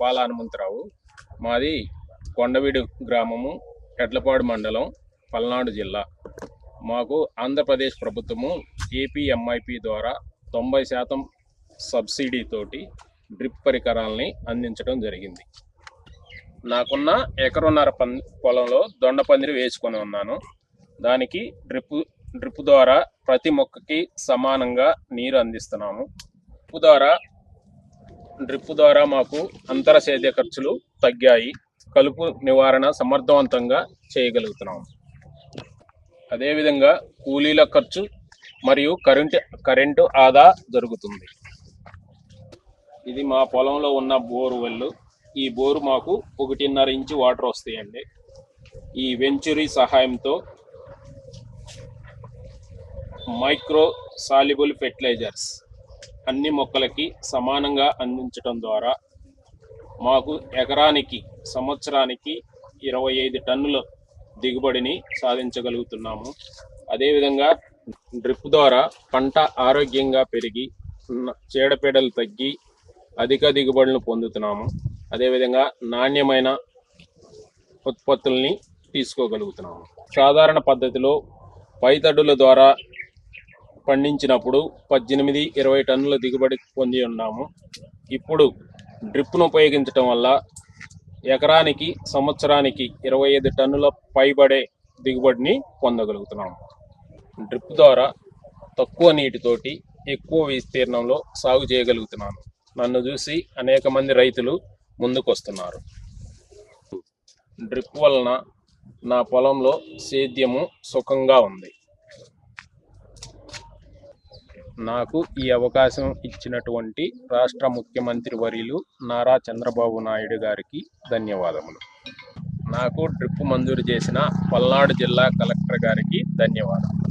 పాల హనుమంతరావు మాది కొండవీడు గ్రామము ఎడ్లపాడు మండలం పల్నాడు జిల్లా. మాకు ఆంధ్రప్రదేశ్ ప్రభుత్వము ఏపీఎంఐపి ద్వారా తొంభై శాతం సబ్సిడీతోటి డ్రిప్ పరికరాలని అందించడం జరిగింది. నాకున్న ఎకరన్నర పం పొలంలో దొండ పందిరి వేసుకొని ఉన్నాను. దానికి డ్రిప్ డ్రిప్ ద్వారా ప్రతి మొక్కకి సమానంగా నీరు అందిస్తున్నాము. డ్రిప్ ద్వారా డ్రిప్ ద్వారా మాకు అంతర సేద్య ఖర్చులు తగ్గాయి. కలుపు నివారణ సమర్థవంతంగా చేయగలుగుతున్నాము అదేవిధంగా కూలీల ఖర్చు మరియు కరెంటు కరెంటు ఆదా జరుగుతుంది. ఇది మా పొలంలో ఉన్న బోరు వెల్లు. ఈ బోరు మాకు ఒకటిన్నర ఇంచు వాటర్ వస్తాయండి. ఈ వెంచురీ సహాయంతో మైక్రో సాలిబుల్ ఫెర్టిలైజర్స్ అన్ని మొక్కలకి సమానంగా అందించడం ద్వారా మాకు ఎకరానికి సంవత్సరానికి ఇరవై ఐదు టన్నుల దిగుబడిని సాధించగలుగుతున్నాము. అదేవిధంగా డ్రిప్ ద్వారా పంట ఆరోగ్యంగా పెరిగి చీడపీడలు తగ్గి అధిక దిగుబడులను పొందుతున్నాము. అదేవిధంగా నాణ్యమైన ఉత్పత్తుల్ని తీసుకోగలుగుతున్నాము. సాధారణ పద్ధతిలో పైతడుల ద్వారా పండించినప్పుడు పద్దెనిమిది ఇరవై టన్నుల దిగుబడి పొంది ఉన్నాము. ఇప్పుడు డ్రిప్ను ఉపయోగించడం వల్ల ఎకరానికి సంవత్సరానికి ఇరవై ఐదు టన్నుల పైబడే దిగుబడిని పొందగలుగుతున్నాము. డ్రిప్ ద్వారా తక్కువ నీటితోటి ఎక్కువ విస్తీర్ణంలో సాగు చేయగలుగుతున్నాను. నన్ను చూసి అనేక మంది రైతులు ముందుకొస్తున్నారు. డ్రిప్ వలన నా పొలంలో సేద్యము సుఖంగా ఉంది. నాకు ఈ అవకాశం ఇచ్చినటువంటి రాష్ట్ర ముఖ్యమంత్రి వర్యులు నారా చంద్రబాబు నాయుడు గారికి ధన్యవాదములు. నాకు డ్రిప్ మంజూరు చేసిన పల్నాడు జిల్లా కలెక్టర్ గారికి ధన్యవాదాలు